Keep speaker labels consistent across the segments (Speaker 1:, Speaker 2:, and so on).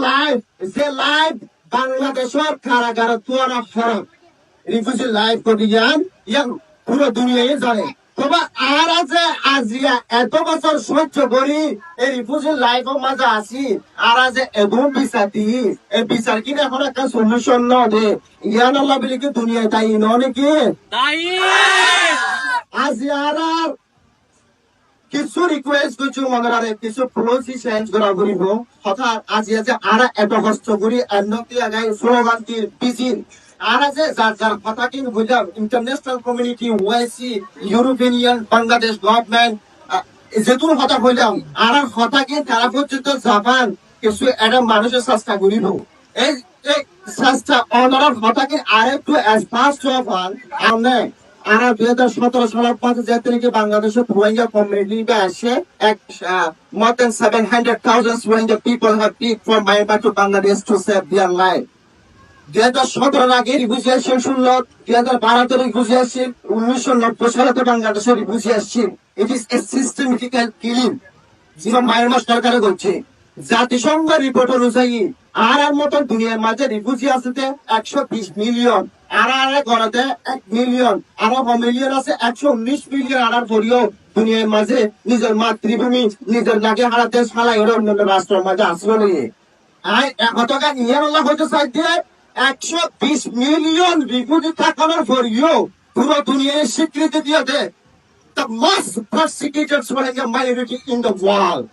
Speaker 1: Life যে life বাংলাদেশের কারাগারে তোরা ফরক রিফিউজি লাইফ করে যান ইয়ান পুরো দুনিয়ায় জানে তবে আর আছে আজিয়া এত বছর সহ্য করি এই রিফিউজি লাইফের মাঝে আসি আর আছে এবং বিচার দি এই বিচার কিনে এখন একটা সলিউশন ন দে? ইয়ান আল্লাহ বলি কি দুনিয়ায় তাই ন নাকি? আজিয়ার আর কিছু রিকোয়েস্ট করছ মনে কিছু পলিসি চেঞ্জ করা করিব হঠাৎ আজি আছে আরা এত কষ্ট করি এন্নতি আগাই স্লোগান কি বিজিন আর আছে যার যার কথা কি বুঝলাম ইন্টারন্যাশনাল কমিউনিটি ওয়াইসি ইউরোপিয়ান বাংলাদেশ গভর্নমেন্ট যেহেতু কথা কইলাম আর কথা কি তারা পর্যন্ত জাপান, কিছু একটা মানুষের চেষ্টা করিব এই চেষ্টা অনার কথা কি আর একটু ফাস্ট অফ আমনে আর দুই হাজার সতেরো সালের পাঁচ হাজার তারিখে বাংলাদেশের রোহিঙ্গা কমিউনিটি আসে। এক more than 700,000 Rohingya people have peaked from Myanmar to Bangladesh to save their life. দুই হাজার সতেরো আগে রিফিউজি আসছেন ষোল দুই হাজার বারোতে রিফিউজি আসছেন উনিশশো নব্বই সালে তো বাংলাদেশে রিফিউজি আসছেন it is a systematical killing যেটা মায়ানমার সরকারে করছে জাতিসংঘ রিপোর্ট অনুযায়ী আর আর মতো দুনিয়ার মাঝে রিফিউজি আছে একশো বিশ মিলিয়ন। আর আর গড়াতে এক মিলিয়ন। আর মিলিয়ন আছে একশো উনিশ মিলিয়ন আর আর পরিও দুনিয়ার মাঝে নিজের মাতৃভূমি, নিজের নাকে হারাতে সালাই ওরা অন্যান্য রাষ্ট্রের মাঝে আসলো নিয়ে আর ইয়ার আল্লাহ চাইছে একশো বিশ মিলিয়ন রিফিউজি থাকানোর পরিও পুরো দুনিয়ায় স্বীকৃতি দিয়েছে the most persecuted Rohingya.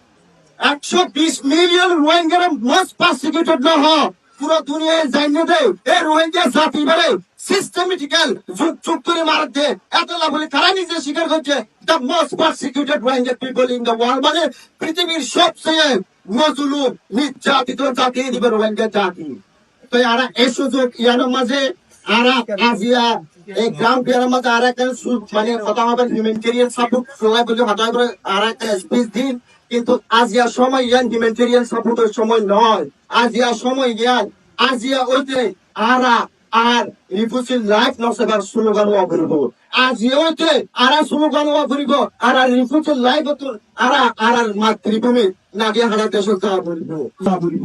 Speaker 1: একশো বিশ মিলিয়ন রোহিঙ্গার মোস্ট পার্সিকিউটেড না হয়। পুরো দুনিয়ায় জানিয়ে দেয় এই রোহিঙ্গা জাতি বেড়ে সিস্টেমেটিক্যাল যুগ যুগ করে মারার দে এত লাভ বলে তারা নিজে স্বীকার করছে? The most persecuted Rohingya people in the world মানে পৃথিবীর সবচেয়ে মজলুম, নির্যাতিত জাতি দিবে রোহিঙ্গা জাতি। তো আরা এই সুযোগ ইয়ানোর মাঝে আরা আজিয়া এই গ্রাম পিয়ারের মাঝে আর একটা মানে কথা হবে হিউম্যানিটেরিয়ান সাপোর্ট সবাই বলে কথা হবে আর একটা স্পিচ দিন। কিন্তু আজিয়া সময় ইয়ান হিউম্যানিটেরিয়ান সাপোর্টের সময় নয় আজিয়া সময় ইয়ান, আজিয়া ওইতে আরা আর রিফিউজির লাইফ নসেবার স্লোগান অবরিব আজিয়া ওইতে আরা স্লোগান অবরিব আর আর রিফিউজির লাইফ আরা আর আর মাতৃভূমি। নাগে হারা দেশের তা বলিব তা বলিব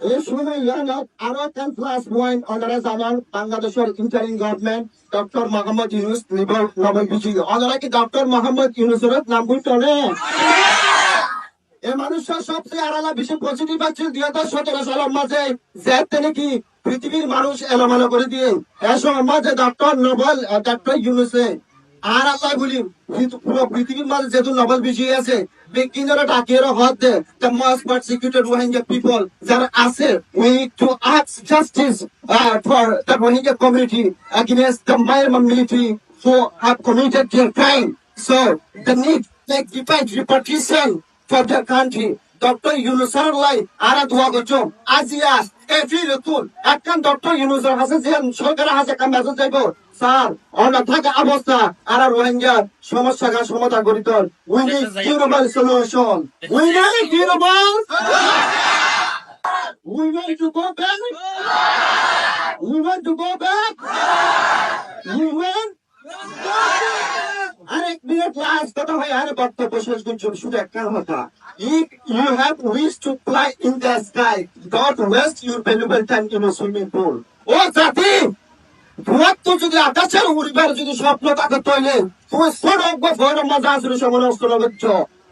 Speaker 1: এই ইয়ানত আরও টেন প্লাস পয়েন্ট বাংলাদেশের interim government doctor Mohammad Yunus অনারা কি ডক্টর মোহাম্মদ ইউনুসের নাম বুঝতো এই মানুষের সবচেয়ে আড়ালা বেশি পজিটিভ আছে দুই হাজার সতেরো সালের মাঝে। যে নাকি পৃথিবীর মানুষ এলোমেলো করে দিয়ে। এ সময় মাঝে ডক্টর নোবেল ডক্টর ইউনুসে আর আল্লাহ বলি পুরো পৃথিবীর মাঝে যেহেতু নোবেল বিজয়ী আছে বিজ্ঞানীরা ডাকিয়ে হাত দে the most persecuted Rohingya people যারা আছে we to আক্স justice for the Rohingya community against the Myanmar military who have committed their crime. So the need like defend repatriation for their country. Doctor ইউনুসার লাই আরা দোয়া করছ। আজিয়া এফি রতুল একখান doctor ইউনুসার হাসে যে সরকারের হাসে কাম মেসেজ যাইব, স্যার অনা থাকা অবস্থা? আর রোহিঙ্গা, সমস্যা সমাধান করিত we need durable solution we need durable we want to go back we want to go back we want last কথা হয় আরে বক্তব্য শেষ করছি শুধু একটা কথা If you have wish to fly in the sky, don't waste your valuable time in a swimming pool. জাতি তোমার তো যদি আকাশের উড়িবার যদি স্বপ্ন থাকে তৈলে তুমি ছোট ভয়ের মজা আসলে সময় নষ্ট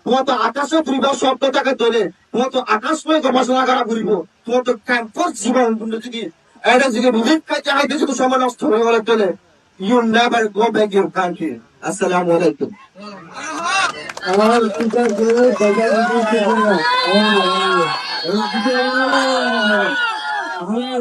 Speaker 1: তোমার তো আকাশে উড়িবার স্বপ্ন থাকে তৈলে তোমার তো আকাশ নিয়ে গবেষণা করা ঘুরিব তোমার তো ক্যাম্পাস জীবন যদি এটা যদি খাইতে হাইতে যদি সময় নষ্ট হয়ে গেলে তৈলে you never go back your country. Assalamu আলাইকুম।
Speaker 2: আমার টিচার করে বাজার আমার